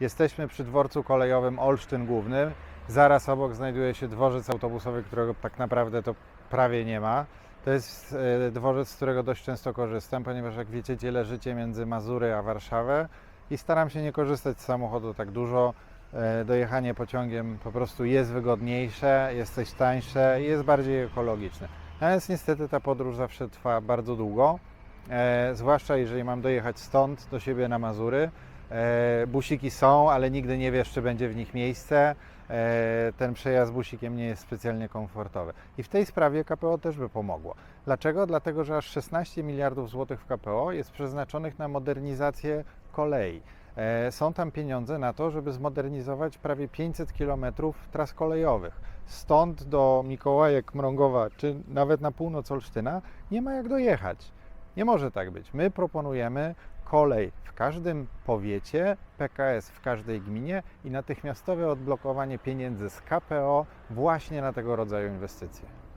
Jesteśmy przy dworcu kolejowym Olsztyn Główny. Zaraz obok znajduje się dworzec autobusowy, którego tak naprawdę to prawie nie ma. To jest e, dworzec, z którego dość często korzystam, ponieważ jak wiecie, dzielę życie między Mazury a Warszawę i staram się nie korzystać z samochodu tak dużo. E, Dojechanie pociągiem po prostu jest wygodniejsze, jest też tańsze i jest bardziej ekologiczne. Natomiast niestety ta podróż zawsze trwa bardzo długo, e, zwłaszcza jeżeli mam dojechać stąd do siebie na Mazury. E, busiki są, ale nigdy nie wiesz, czy będzie w nich miejsce. E, ten przejazd busikiem nie jest specjalnie komfortowy. I w tej sprawie KPO też by pomogło. Dlaczego? Dlatego, że aż 16 miliardów złotych w KPO jest przeznaczonych na modernizację kolei. E, Są tam pieniądze na to, żeby zmodernizować prawie 500 km tras kolejowych. Stąd do Mikołajek, Mrągowa, czy nawet na północ Olsztyna nie ma jak dojechać. Nie może tak być. My proponujemy kolej w każdym powiecie, PKS w każdej gminie i natychmiastowe odblokowanie pieniędzy z KPO właśnie na tego rodzaju inwestycje.